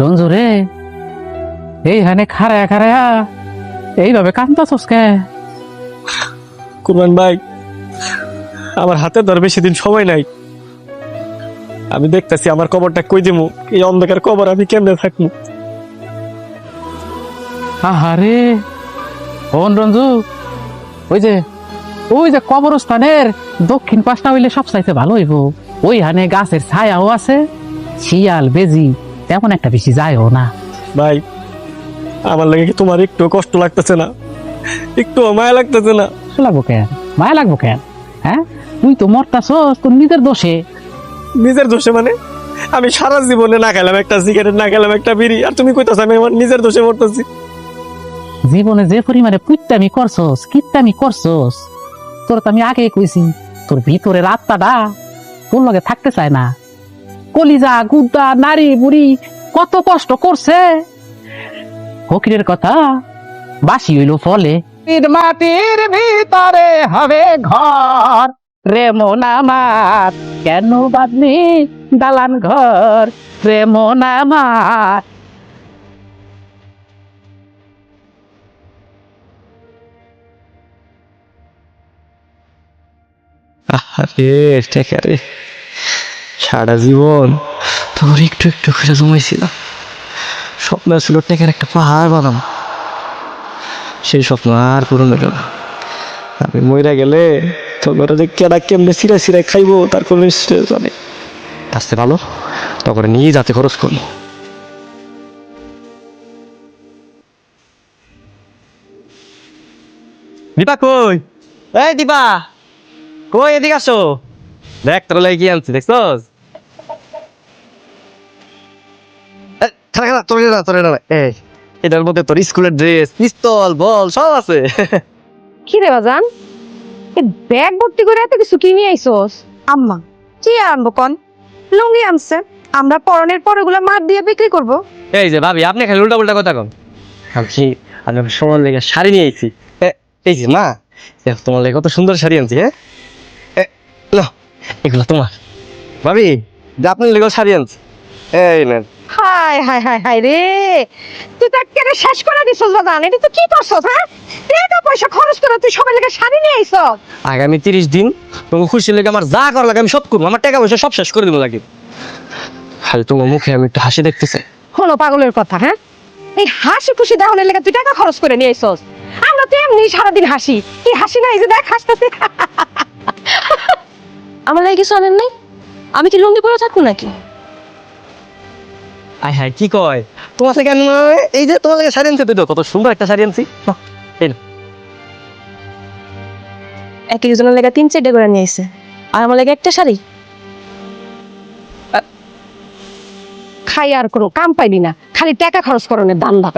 রঞ্জু রে। এইখানে খারায়া খারায়া এইভাবে কান্দাছস কে? কুরবান ভাই আমার হাতে ধর বেশি দিন সময় নাই। আমি দেখতেছি আমার কবরটা কই দিমু এই অন্ধকার কবর আমি কেমনে থাকব আহারে হন রঞ্জু ওই যে ওই যে কবরস্থানের দক্ষিণ পাশটা হইলে সব চাইতে ভালো হইব। ওইখানে গাছের ছায়াও আছে শিয়াল বেজি তেমন একটা বেশি যায়ও না। ভাই আমার লাগে কি তোমার একটু কষ্ট লাগতেছে না? একটু মায়া লাগতেছে না? লাগবো কেন? মায়া লাগবো কেন? হ্যাঁ? তুই তো মরতাছস তোর নিজের দোষে। নিজের দোষে মানে? আমি সারা জীবনে না খেলাম একটা সিগারেট না খেলাম একটা বিড়ি। আর তুমি কইতাছ আমি আমার নিজের দোষে মরতেছি। জীবনে যে পরিমাণে পুইত্তামি করছস কিত্তামি করছস তোর তো আমি আগেই কইছি তোর ভিতরের আত্মাটা তোর লগে থাকতে চায় না। কলিজা গুদ্দা নারী বুড়ি কত কষ্ট করছে। ফকিরের কথা বাসি হইল ফলে। মাটির ভিতরে হবে ঘর। রে মন আমার কেন বাদলি দালান ঘর? রে মন আমার আরে টেকা রে সারা জীবন। তোর একটু একটু করে জমাইছিলাম স্বপ্ন ছিল টেকার একটা পাহাড় বানাম। সেই স্বপ্ন আর পূরণ হলো না। আমি মইরা গেলে তোর যে কেডা কেমনে সিরা সিরা খাইবো তার কোনো নিশ্চয় জানে। আসতে ভালো তখন নিয়ে যাতে খরচ করব দীপা কই? এই দীপা কই এদিকে আসো? দেখ তোর লাগে কি আনছি দেখছস? খারা খারা না তোর না এই এটার মধ্যে তোর স্কুলের ড্রেস পিস্তল বল সব আছে। কি রে বাজান? এই ব্যাগ ভর্তি করে এত কিছু কিনে আইছস আম্মা কি আনব কন? লুঙ্গি আনছে। আমরা পরনের পর ওগুলো মার দিয়ে বিক্রি করব। এই যে ভাবি আপনি খালি উল্টা উল্টা কথা কন। আমি আমি সময় লেগে শাড়ি নিয়ে আইছি। এই যে মা দেখ তোমার লেগে কত সুন্দর শাড়ি আনছি হ্যাঁ? এগুলো তোমার। ভাবি যে আপনার লেগেও শাড়ি আনছি। এই নেন। হাই হাই হাই হাই রে। তুই তো একেবারে শেষ করে দিছস বাজান এটা তো কি করছস হ্যাঁ? টাকা পয়সা খরচ করে তুই সবাই লেগে শাড়ি নিয়ে আইছস। আগামী তিরিশ দিন খুশি লেগে আমার যা করা লাগে আমি সব করব আমার টাকা পয়সা সব শেষ করে দেবো লাগে খালি তোমার মুখে আমি একটু হাসি দেখতেছে। হলো পাগলের কথা হ্যাঁ? এই হাসি খুশি লেগে তুই টাকা খরচ করে নিয়ে আইছস। আমরা তো এমনি সারাদিন হাসি। কি হাসি না এই যে দেখ হাসতেছে। আমার লাগে কিছু আনেন নাই? আমি কি লুঙ্গি পরে থাকব নাকি? আয় হায় কি কয়? তোমার থেকে এই যে তোমার শাড়ি আনছি তুই তো কত সুন্দর একটা শাড়ি আনছি। এক একজনের লেগে তিন চারটে করে নিয়ে আইছে। আর আমার লেগে একটা শাড়ি। খাই আর কোনো কাম পাইলি না। খালি টাকা খরচ করনের দান্দা।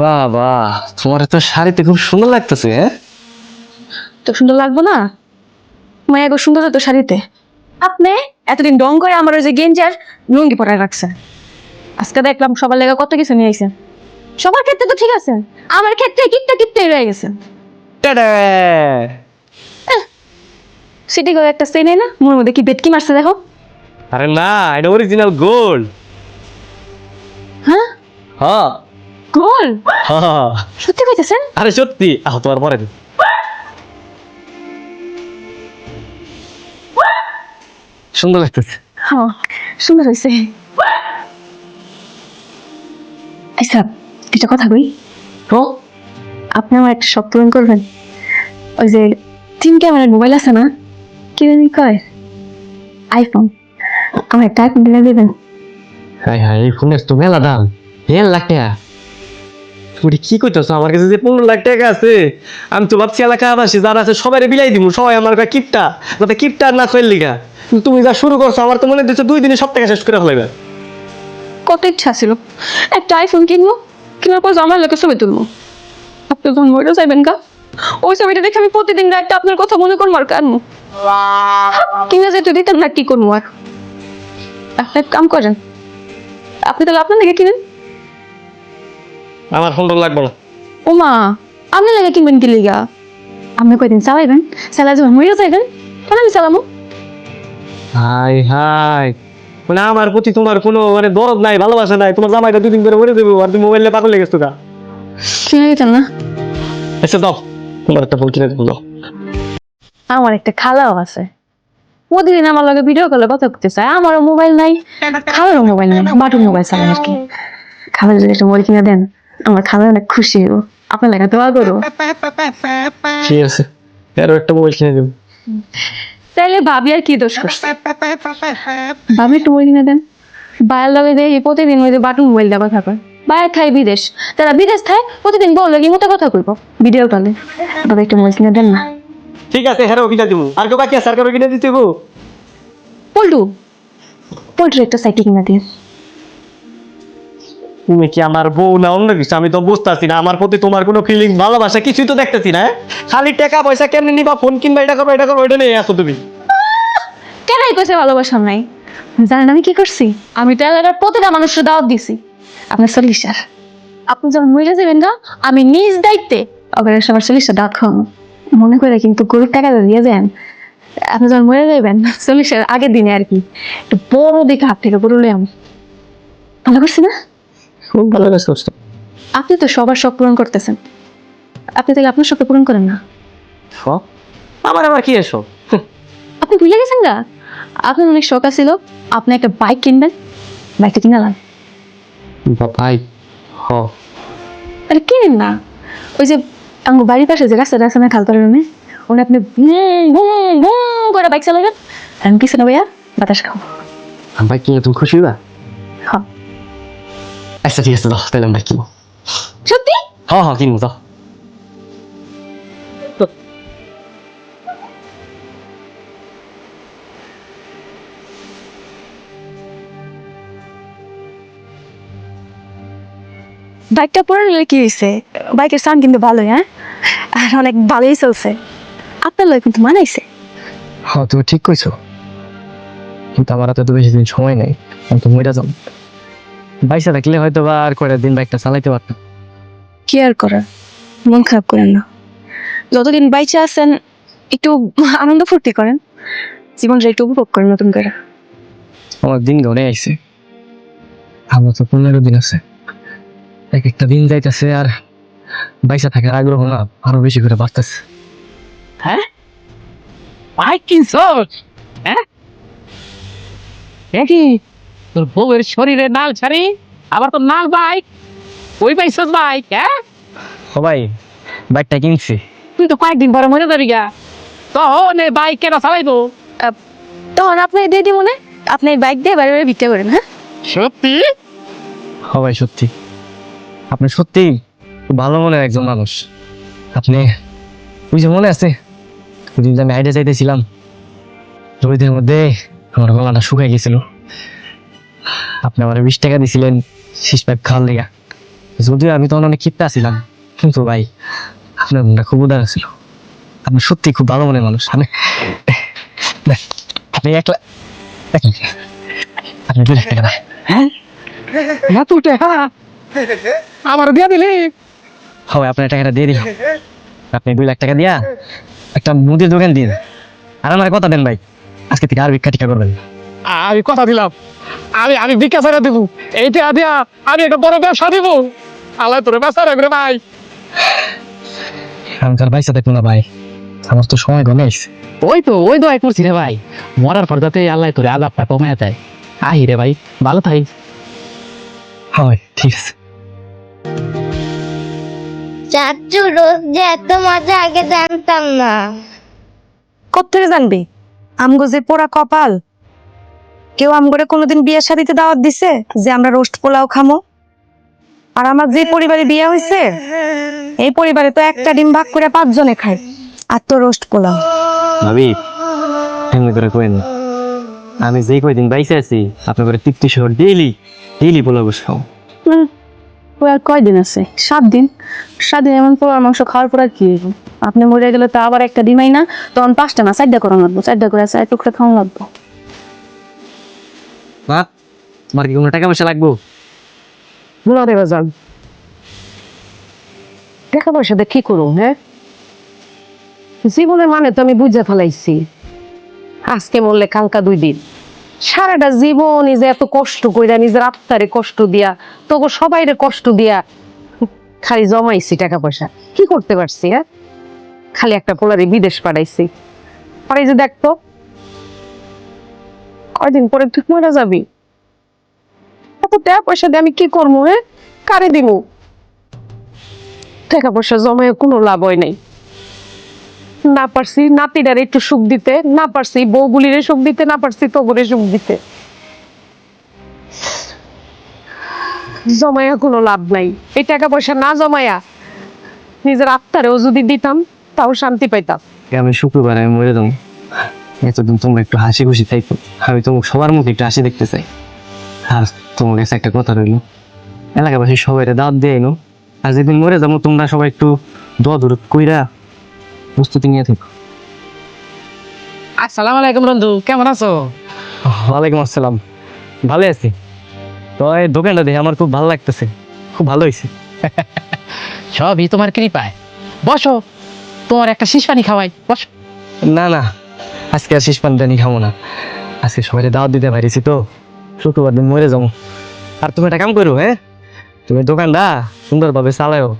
বাহ। তোমার তো শাড়িতে খুব সুন্দর লাগতেছে হ্যাঁ? তো সুন্দর লাগবো না? মায়া গো সুন্দর তো শাড়িতে। আপনি এতদিন ডং করে আমার ওই যে গেঞ্জি আর লুঙ্গি পরায় রাখছেন আজকে দেখলাম সবার লেগে কত কিছু নিয়ে আইছেন সবার ক্ষেত্রে তো ঠিক আছে আমার ক্ষেত্রে কিপটা কিপটে রয়ে গেছে। সিটি করে একটা চেনে না মোর মধ্যে কি বেটকি মারছে দেখো। আরে না এটা অরিজিনাল গোল্ড হ্যাঁ? হ্যাঁ। গোল হ্যাঁ। সত্যি কইতেছেন? আরে সত্যি। আহ তোমার পরে সুন্দর লাগতেছে। হ্যাঁ সুন্দর হয়েছে আচ্ছা একটা কথা কই? তো আপনি আমার একটা শখ পূরণ করবেন। ওই যে তিন ক্যামেরার মোবাইল আছে না কি জানি কয়? আইফোন আমার একটা আইফোন দিলে দেবেন। হাই হাই এই ফোনের তো মেলা দাম। দেড় লাখ টাকা। তুমি কি করতেছো আমার কাছে যে পনেরো লাখ টাকা আছে, আমি তো ভাবছি এলাকাবাসী যারা আছে সবাই বিলাই দিব সবাই আমার কাছে কিপটা, যাতে কিপটা না কইল লিগা। তুমি যা শুরু করছ, আমার তো মনে হচ্ছে দুই দিনে সব টাকা শেষ করে ফেলাইবে। কত ইচ্ছা ছিল? একটা আইফোন কিনবো, কেনার পর আমার লোকের ছবি তুলবো। আপনি যখন মরে যাইবেন গা, ওই ছবিটা দেখে আমি প্রতিদিন রাতটা আপনার কথা মনে করব আর কানবো। কিনে যেতে দিতেন না, কি করব আর? এক কাম করেন, আপনি তাহলে আপনার লেগে কিনেন। আমার সুন্দর লাগবে না। ওমা আপনি লেগে কিনবেন কি লিগা? আপনি কয়দিন চালাইবেন? চালাই যখন মরে যাইবেন? তাহলে আমি চালামো? High high. মানে আমার প্রতি তোমার কোনো মানে দরদ নাই ভালোবাসা নাই তোমার জামাইটা দুদিন করে মরে দেবো আর তুমি মোবাইলে পাগল লেগেছো গা। কিনে দিতেন না। আচ্ছা দাও। তোমার একটা ফোন কিনে দেবো দাও। আমার একটা খালাও আছে। প্রতিদিন আমার লগে ভিডিও কলে কথা করতে চায়। আমারও মোবাইল নাই খালারও মোবাইল নাই বাটুর মোবাইল চালাই আর কি? খালা যদি একটা মোবাইল কিনে দেন। আমার খালা অনেক খুশি হইব। আপনার লেখা দোয়া করো। ঠিক আছে। আরও একটা মোবাইল কিনে দেবো তাইলে ভাবি আর কি দোষ করছে? ভাবি একটু মোবাইল কিনে দেন। বায়ের লগে দেখি প্রতিদিন ওই যে বাটু মোবাইল দেওয়া থাকে বায়ের খাই বিদেশ। তারা বিদেশ খায় প্রতিদিন বল লাগি মতো কথা কইব। ভিডিও কলে বাবা একটু মোবাইল কিনে দেন না। ঠিক আছে হ্যাঁ কিনে দেবো আর কেউ বাকি আছে আর কারও কিনে দিতে হব পল্টু। পল্টুর একটা সাইকেল কিনে দিয়ে তুমি কি আমার বউ না অন্য কিছু? আমি তো বুঝতেছি না, আমার প্রতি তোমার কোনো ফিলিং ভালোবাসা কিছুই তো দেখতেছি না হ্যাঁ? খালি টাকা পয়সা কেমনি নিবা? ফোন কিনবা, এটা করবা এটা করবা এটা নিয়ে আসো তুমি। কেনাই কইছে ভালোবাসা নাই? জানেন আমি কি করছি? আমি তো এলাকার প্রতিটা মানুষের দাওয়াত দিছি। আপনার চল্লিশার আপনি যখন মরে যাবেন না, আমি নিজ দায়িত্বে ওখানে সবার চল্লিশটা দাওয়াত খাওয়াবো। মনে করে কিন্তু গরুর টাকা দিয়ে দেন আপনি যখন মরে যাবেন চল্লিশের আগের দিনে আর কি, একটু বড় দেখে হাত থেকে গরু লই ভালো করছি না? খুব ভালো কাজ করছ। আপনি তো সবার শখ পূরণ করতেছেন। আপনি তাহলে আপনার শখকে পূরণ করেন না? সব আমার আবার কি এসো আপনি ভুলে গেছেন গা? আপনার অনেক শখ আছিল আপনি একটা বাইক কিনবেন বাইকটা কিনালাম ভাই হ। আরে কিনেন না। ওই যে আমার বাড়ির পাশে যে রাস্তাটা আছে না খালপাড়ের রুমে ওনে আপনি বুম বুম বুম করে বাইক চালাবেন। আমি পিছনে ভাইয়া বাতাস খাব। ভাই কিনে তুমি খুশি হইবা হ্যাঁ আচ্ছা ঠিক আছে দাও তাহলে আমরা কিনবো সত্যি হ্যাঁ হ্যাঁ কিনবো দাও বাইকটা পরে নিলে কি হয়েছে বাইকের সাউন্ড কিন্তু ভালোই হ্যাঁ? আর অনেক ভালোই চলছে। আপনার লোক কিন্তু মানাইছে। হ্যাঁ তুমি ঠিক কইছো। কিন্তু আমার হাতে তো বেশি দিন সময় নেই। আমি তো মরে যাব বাইসা থাকলে হয়তো বা আর কয়টা দিন বাইকটা চালাইতে পারতাম। কেয়ার করার? মন খারাপ করেন না। যতদিন বাইচে আছেন একটু আনন্দ ফুর্তি করেন। জীবনটা একটু উপভোগ করেন নতুন করে। আমার দিন গনে আইছে। আমার তো পনেরো দিন আছে। এক একটা দিন যাইতেছে আর বাইসা থাকার আগ্রহ না আরও বেশি করে বাড়তেছে। হ্যাঁ? বাইক কিনছস? হ্যাঁ? তোর বউয়ের শরীরে নাল ছাড়ি আবার তোর নাল বাইক। ওই পাইছস বাইক হ্যাঁ? সবাই বাইকটা কিনছি। তুই তো কয়েকদিন পরে মরে যাবি গা। তখন এই বাইক কেন চালাইবো? তখন আপনি দিয়ে দিব না? আপনি বাইক দিয়ে বাড়ি বাড়ি বিক্রি করেন হ্যাঁ? সত্যি? সবাই সত্যি। আপনি সত্যি খুব ভালো মনের একজন মানুষ। আপনি ওই যে মনে আছে ওই দিন যে আমি আইডিয়া চাইতেছিলাম রোহিতের মধ্যে আমার গলাটা শুকাই গেছিল। আপনি আমার বিশ টাকা দিছিলেন শীষ পাইপ খাওয়ার লেগা। যদিও আমি তখন অনেক ক্ষিপ্ত ছিলাম কিন্তু ভাই আপনার মনটা খুব উদার ছিল আপনি সত্যি খুব ভালো মনের মানুষ। আমি আপনি একলা আপনি দু লাখ টাকা দেন। হ্যাঁ? না তুই হ্যাঁ। আমার দিয়া দিলি। হবে আপনার টাকাটা দিয়ে দিলাম। আপনি দুই লাখ টাকা দিয়া একটা মুদির দোকান দিন। আর আমার কথা দেন ভাই। আজকে থেকে আর ভিক্ষা টিকা করবেন। না। আমি কথা দিলাম। আমি আমি ভিক্ষা ছাড়া দেবো। এইটা দিয়া আমি একটা বড় ব্যবসা দিব। আল্লাহ তোর ব্যবসা রাখবে ভাই। তার পয়সা দেখব না ভাই। সমস্ত সময় গনে আসছে ওই তো ওই দোয়াই করছি রে ভাই। মরার পর যাতে আল্লাহ তোরে আদাবটা কমে দেয়। আহি রে ভাই ভালো থাই হয় ঠিক আছে। চাচু রোজ যে এত মজা আগে জানতাম না। কোথেকে জানবি? আমগো যে পোড়া কপাল। কেউ আমগরে কোনোদিন বিয়ের শাদিতে দাওয়াত দিছে যে আমরা রোস্ট পোলাও খামো? আর আমার যে পরিবারে বিয়ে হয়েছে এই পরিবারে তো একটা ডিম ভাগ করে পাঁচজনে খায়। আর তো রোস্ট পোলাও। ভাবি এমনি করে কইন। আমি যেই কয়দিন বাইসে আছি আপনার করে তৃপ্তি শহর ডেইলি ডেইলি বলে বসে ও আর কয়দিন আছে? সাত দিন। সাত দিন এমন পোলার মাংস খাওয়ার পর আর কি আপনি মরে গেলে তো আবার একটা ডিমাই না তখন পাঁচটা না চারটা করানো লাগবো চারটা করে চার টুকরা খাওয়া লাগবো। কি কোনো টাকা পয়সা লাগবো? টাকা পয়সা হ্যাঁ? জীবনের মানে তো আমি বুঝে ফেলাইছি। আজকে মরলে কালকা দুই দিন। সারাটা জীবন যে এত কষ্ট কইরা নিজের আত্মারে কষ্ট দিয়া তোকে সবাইরে কষ্ট দিয়া খালি জমাইছি টাকা পয়সা। কি করতে পারছি হ্যাঁ? খালি একটা পোলারে বিদেশ পাঠাইছি। পরে যে দেখতো কয়দিন পরে তুই মরে যাবি? এত টাকা পয়সা দিয়ে আমি কি করব হ্যাঁ? কারে দিমু? টাকা পয়সা জমায় কোনো লাভ হয় নাই। না পারছি নাতিটার একটু সুখ দিতে, না পারছি বউগুলিরে সুখ দিতে, না পারছি তোগুরে সুখ দিতে। জমায়া কোনো লাভ নাই। এই টাকা পয়সা না জমায়া নিজের আত্মারেও যদি দিতাম, তাও শান্তি পাইতাম। আমি শুক্রবার আমি মরে যাব। এতদিন তোমরা একটু হাসি খুশি থাকো আমি তোমাকে সবার মুখে একটু হাসি দেখতে চাই। আর তোমার কাছে একটা কথা রইল। এলাকাবাসী সবাই দাওয়াত দিয়ে এনো আর যেদিন মরে যাব তোমরা সবাই একটু দোয়া দূর কইরা প্রস্তুতি নিয়ে থাকো। আসসালামু আলাইকুম বন্ধু কেমন আছো? ওয়ালাইকুম আসসালাম। ভালো আছি। তো এই দোকানটা দেখে আমার খুব ভালো লাগতেছে। খুব ভালো হয়েছে সবই তোমার কৃপায়। বসো তোমার একটা পানি খাওয়াই। বসো। না না। আজকে আর শেষ পানি খাব না। আজকে সবাই দাওয়াত দিতে পারিছি তো। শুক্রবার দিন মরে যাব। আর তুমি একটা কাম করো হ্যাঁ? তুমি দোকানটা সুন্দরভাবে চালাও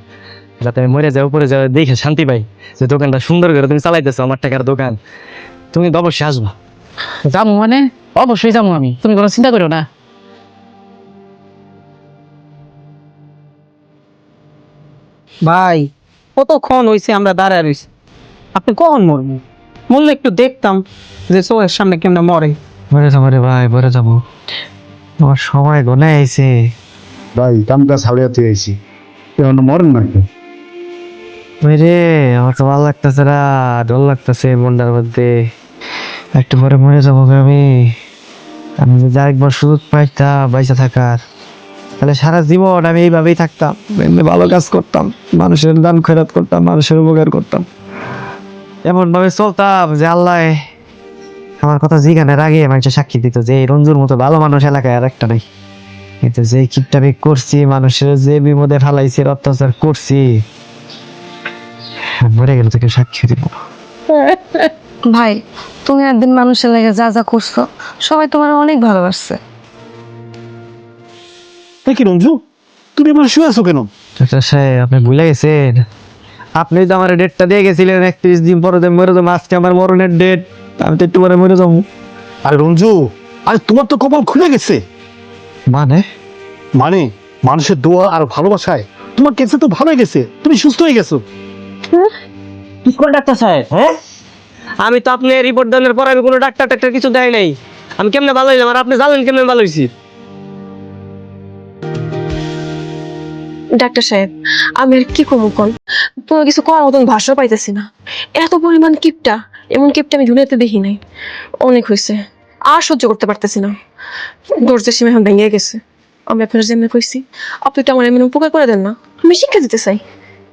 যাতে আমি মরে যাও পরে যাও দেখে শান্তি পাই যে দোকানটা সুন্দর করে তুমি চালাইতেছো আমার টাকার দোকান। তুমি তো অবশ্যই আসবা। যাব মানে? অবশ্যই যাব আমি। তুমি কোনো চিন্তা করো না। ভাই কতক্ষণ হয়েছে আমরা দাঁড়ায় রয়েছি আপনি কখন মরবো? মরলে একটু দেখতাম যে চোখের সামনে কেমনে মরে। মরে যাব রে ভাই মরে যাব। আমার সময় গনে আইছে। ভাই কাম কাজ হারিয়ে আইছি। এখন মরেন নাকি? ওই রে আমার তো ভালো লাগতেছে না ডর লাগতেছে মনটার মধ্যে। একটু পরে মরে যাব আমি। আমি যদি আরেকবার সুযোগ পাইতাম বাইসা থাকার। তাহলে সারা জীবন আমি এইভাবেই থাকতাম। এমনি ভালো কাজ করতাম মানুষের দান খয়রাত করতাম মানুষের উপকার করতাম। এমন ভাবে চলতাম যে আল্লাহ আমার কথা জিগানের আগে মানুষের সাক্ষী দিত যে এই রঞ্জুর মতো ভালো মানুষ এলাকায় আর একটা নাই। কিন্তু যে কিপটামি করছি মানুষের যে বিপদে ফেলাইছি অত্যাচার করছি মরে গেলে তোকে সাক্ষী দিব। ভাই তুমি একদিন মানুষের লাগে যা যা করছ সবাই তোমার অনেক ভালোবাসছে। কি রঞ্জু? তুমি এবার শুয়ে আছো কেন? ডাক্তার সাহেব আপনি ভুলে গেছেন। আপনি তো আমার ডেটটা দিয়ে গেছিলেন একত্রিশ দিন পরে যে মরে যাব আজকে আমার মরণের ডেট আমি তো একটু পরে মরে যাব। আর রঞ্জু আরে তোমার তো কপাল খুলে গেছে। মানে? মানে মানুষের দোয়া আর ভালোবাসায় তোমার কেসে তো ভালো হয়ে গেছে তুমি সুস্থ হয়ে গেছো। কি করে ডাক্তার সাহেব হ্যাঁ? আমি তো আপনি রিপোর্ট দেওয়ার পর আমি কোনো ডাক্তার টাক্তার কিছু দেয় নাই। আমি কেমনে ভালো হইলাম আর আপনি জানেন কেমনে ভালো হয়েছি ডাক্তার সাহেব আমি আর কি করব কোন? তোমার কিছু করার মতন ভাষা পাইতেছি না। এত পরিমাণ কিপটা এমন কিপটা আমি দুনিয়াতে দেখি নাই। অনেক হয়েছে আর সহ্য করতে পারতেছি না। ধৈর্যের সীমা এখন ভেঙে গেছে। আমি আপনার যেমনি কইছি আপনি তো আমার এমন উপকার করে দেন না। আমি শিক্ষা দিতে চাই।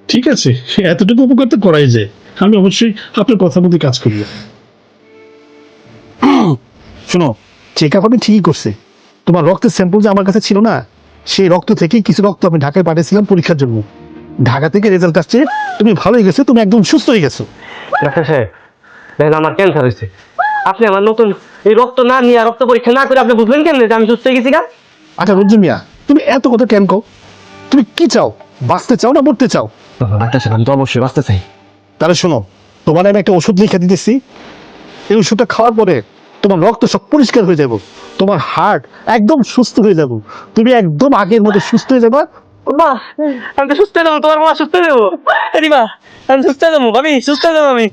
ঠিক আছে এতটুকু উপকার তো করাই যায়। আমি অবশ্যই আপনার কথা মতো কাজ করব। শোনো চেক আপ আমি ঠিকই করছে তোমার রক্তের স্যাম্পল যে আমার কাছে ছিল না সেই রক্ত থেকে কিছু রক্ত আমি ঢাকায় পাঠিয়েছিলাম পরীক্ষার জন্য। ঢাকা থেকে রেজাল্ট আসছে তুমি ভালোই গেছো তুমি একদম সুস্থ হয়ে গেছো। ডাক্তার সাহেব দেখেন আমার ক্যান্সার হয়েছে। আপনি আমার নতুন এই রক্ত না নিয়ে রক্ত পরীক্ষা না করে আপনি বুঝলেন কেন যে আমি সুস্থ হয়ে গেছি গা? আচ্ছা রঞ্জু মিয়া তুমি এত কথা কেন কও? তুমি কি চাও? বাঁচতে চাও না মরতে চাও? ডাক্তার সাহেব আমি তো অবশ্যই বাঁচতে চাই। তাহলে শোনো তোমার আমি একটা ওষুধ লিখে দিতেছি। এই ওষুধটা খাওয়ার পরে তোমার রক্ত সব পরিষ্কার হয়ে যাব। তোমার হার্ট একদম সুস্থ হয়ে যাব। তুমি একদম আগের মতো সুস্থ হয়ে যাবে। মা আমি তো সুস্থ যাব তোমার মা সুস্থ হয়ে যাব। রিমা আমি সুস্থ যাব ভাবি সুস্থ যাব আমি।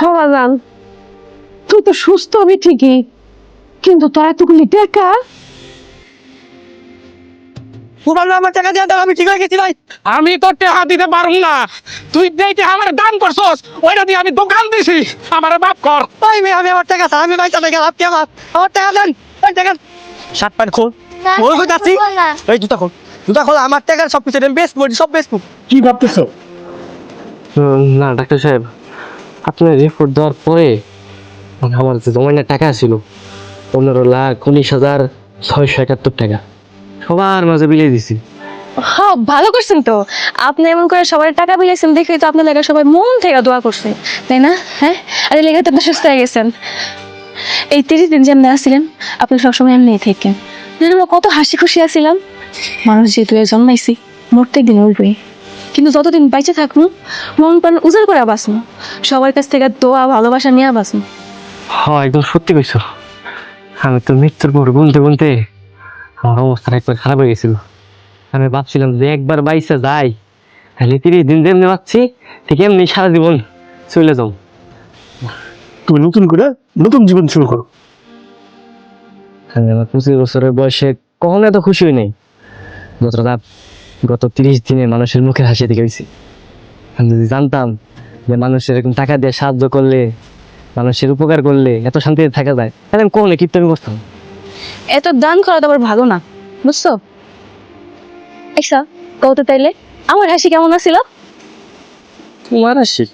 সমাধান তুই তো সুস্থ হবি ঠিকই কিন্তু তোর এতগুলি টাকা পুরানো আমার টাকা দিয়ে দাও আমি ঠিক হয়ে গেছি ভাই। আমি তোর টেহা দিতে পারুম না। তুই যেই আমার দান করছস ওইটা দিয়ে আমি দোকান দিছি। আমার বাপ কর। ভাই মেয়ে আমি আমার টাকা আমি ভাই টাকা আপনি আমার আমার টাকা দেন ওই টাকা শার্ট প্যান্ট খোল। ওই কই যাচ্ছি। এই জুতা খোল। জুতা খোল আমার টাকা সব কিছু বেস্ট বডি সব বেস্ট কি ভাবতেছো? না ডাক্তার সাহেব আপনার রিপোর্ট দেওয়ার পরে আমার যে জমাইনের টাকা ছিল পনেরো লাখ উনিশ হাজার ছয়শো একাত্তর টাকা। সবার মাঝে বিলিয়ে দিছি। হ্যাঁ ভালো করছেন তো। আপনি এমন করে সবার টাকা বিলাইছেন দেখে তো আপনার লেগে সবাই মন থেকে দোয়া করছে। তাই না? হ্যাঁ? আর লেগে তো আপনি সুস্থ হয়ে গেছেন। এই তিরিশ দিন যেমনি আসছিলেন আপনি সবসময় এমনি থেকে আমরা কত হাসি খুশি আছিলাম? মানুষ যেহেতু জন্মাইছি মরতে একদিন উঠবে। কিন্তু যতদিন বাইচে থাকব মন প্রাণ উজাড় করে বাঁচবো। সবার কাছ থেকে দোয়া ভালোবাসা নিয়ে বাঁচবো। হ্যাঁ একদম সত্যি কইছো। আমি তো মৃত্যুর পর গুনতে গুনতে আমার অবস্থাটা একবার খারাপ হয়ে গেছিল। আমি ভাবছিলাম যে একবার বাইসে যাই তাহলে তিরিশ দিন যেমনি পাচ্ছি ঠিক এমনি সারা জীবন চলে যাও তুমি নতুন করে নতুন জীবন শুরু করো। আমার পঁচিশ বছরের বয়সে কখনো এত খুশি হই নাই। যতটা গত তিরিশ দিনে মানুষের মুখে হাসি দেখে হয়েছি আমি যদি জানতাম যে মানুষের এরকম টাকা দিয়ে সাহায্য করলে মানুষের উপকার করলে এত শান্তিতে থাকা যায় তাহলে আমি কখনো কিপ্তামি করতাম এত দান করা তো আবার ভালো না বুঝছ? আচ্ছা কত তাইলে? আমার হাসি কেমন আছিল? তোমার হাসি?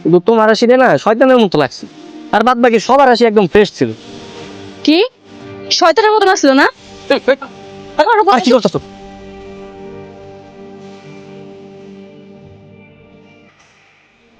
কিন্তু তোমার হাসি না শয়তানের মতো লাগছে। আর বাদ বাকি সবার হাসি একদম ফ্রেশ ছিল। কি? শয়তানের মতন ছিল না? আর কি করতেছো?